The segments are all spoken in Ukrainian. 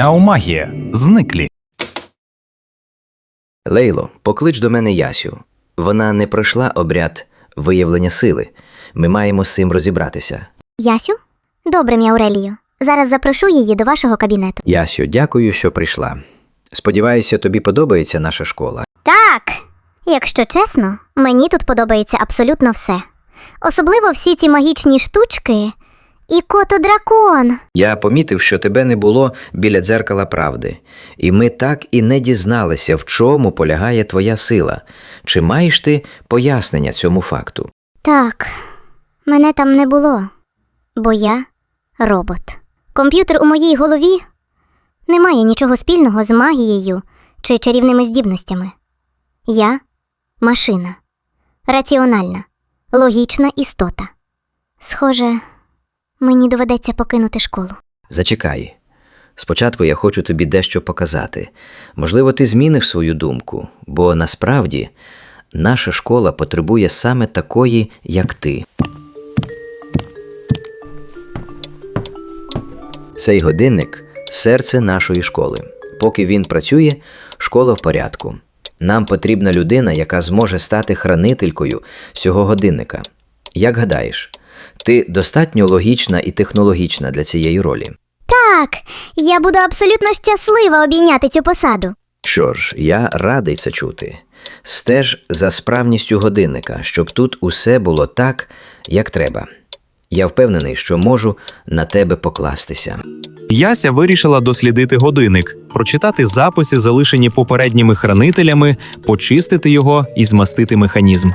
Мяу магія. Зниклі. Лейло, поклич до мене Ясю. Вона не пройшла обряд виявлення сили. Ми маємо з цим розібратися. Ясю? Добре, Мяурелію. Зараз запрошу її до вашого кабінету. Ясю, дякую, що прийшла. Сподіваюся, тобі подобається наша школа. Так. Якщо чесно, мені тут подобається абсолютно все. Особливо всі ці магічні штучки і кото-дракон. Я помітив, що тебе не було біля дзеркала правди, і ми так і не дізналися, в чому полягає твоя сила. Чи маєш ти пояснення цьому факту? Так, мене там не було, бо я робот. Комп'ютер у моїй голові не має нічого спільного з магією чи чарівними здібностями. Я машина, раціональна, логічна істота. Схоже, мені доведеться покинути школу. Зачекай. Спочатку я хочу тобі дещо показати. Можливо, ти змінив свою думку, бо насправді наша школа потребує саме такої, як ти. Цей годинник серце нашої школи. Поки він працює, школа в порядку. Нам потрібна людина, яка зможе стати хранителькою цього годинника. Як гадаєш, ти достатньо логічна і технологічна для цієї ролі. Так, я буду абсолютно щаслива обійняти цю посаду. Що ж, я радий це чути. Стеж за справністю годинника, щоб тут усе було так, як треба. Я впевнений, що можу на тебе покластися. Яся вирішила дослідити годинник, прочитати записи, залишені попередніми хранителями, почистити його і змастити механізм.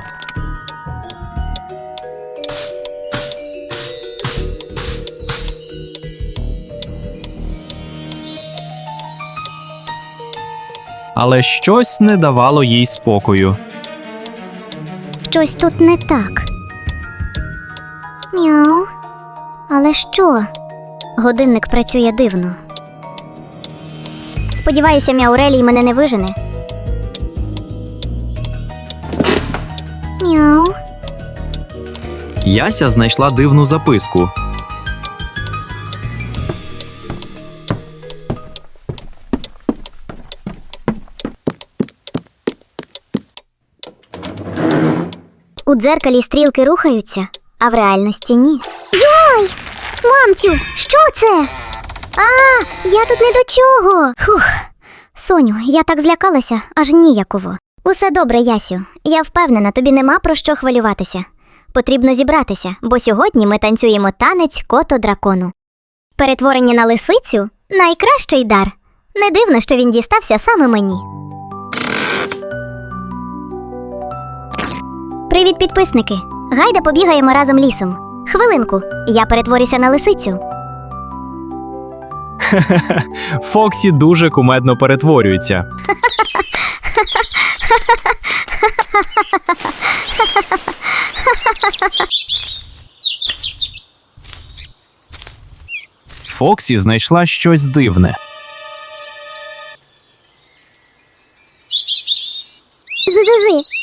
Але щось не давало їй спокою. Щось тут не так. Мяу. Але що? Годинник працює дивно. Сподіваюся, Мяурелій мене не вижене. Мяу. Яся знайшла дивну записку. У дзеркалі стрілки рухаються, а в реальності ні. Йой! Мамцю, що це? А, я тут не до чого. Фух. Соню, я так злякалася, аж ніяково. Усе добре, Ясю. Я впевнена, тобі нема про що хвилюватися. Потрібно зібратися, бо сьогодні ми танцюємо танець кото дракону. Перетворення на лисицю найкращий дар. Не дивно, що він дістався саме мені. Привіт, підписники! Гайда побігаємо разом лісом. Хвилинку, я перетворюся на лисицю. Фоксі дуже кумедно перетворюється. Фоксі знайшла щось дивне. Зи-зи-зи.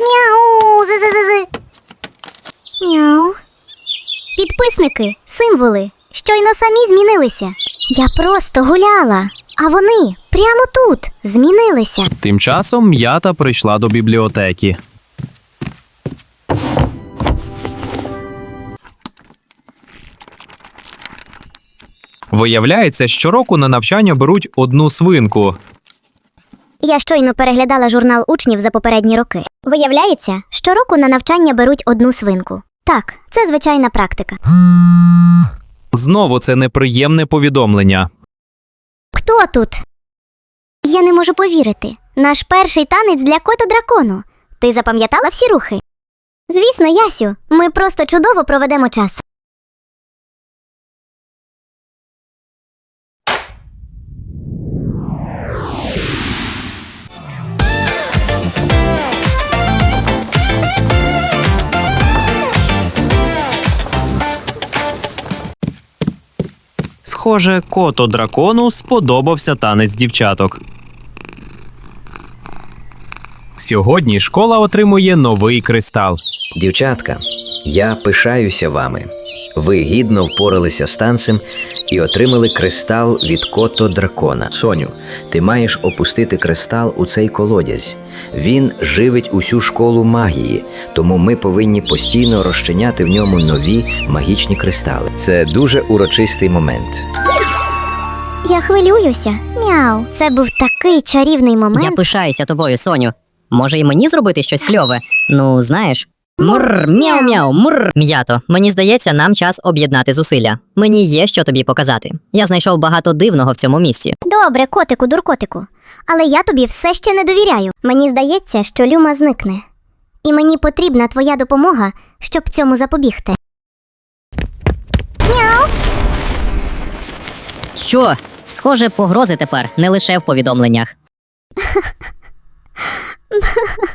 Мяу, зи-зи-зи-зи. Мяу. Підписники, символи. Щойно самі змінилися. Я просто гуляла, а вони прямо тут змінилися. Тим часом м'ята прийшла до бібліотеки. Виявляється, щороку на навчання беруть одну свинку. Я щойно переглядала журнал учнів за попередні роки. Виявляється, щороку на навчання беруть одну свинку. Так, це звичайна практика. Знову це неприємне повідомлення. Хто тут? Я не можу повірити. Наш перший танець для кота дракону. Ти запам'ятала всі рухи? Звісно, Ясю, ми просто чудово проведемо час. Схоже, кото дракону сподобався танець дівчаток. Сьогодні школа отримує новий кристал. Дівчатка, я пишаюся вами. Ви гідно впоралися з танцем і отримали кристал від кото дракона. Соню, ти маєш опустити кристал у цей колодязь. Він живить усю школу магії, тому ми повинні постійно розчиняти в ньому нові магічні кристали. Це дуже урочистий момент. Я хвилююся. Мяу. Це був такий чарівний момент. Я пишаюся тобою, Соню. Може, і мені зробити щось кльове? Ну, знаєш. Мур, мяу, мяу, мур. М'ято, мені здається, нам час об'єднати зусилля. Мені є що тобі показати. Я знайшов багато дивного в цьому місті. Добре, котику, дуркотику. Але я тобі все ще не довіряю. Мені здається, що люма зникне. І мені потрібна твоя допомога, щоб цьому запобігти. Мяу. Що? Схоже, погрози тепер не лише в повідомленнях.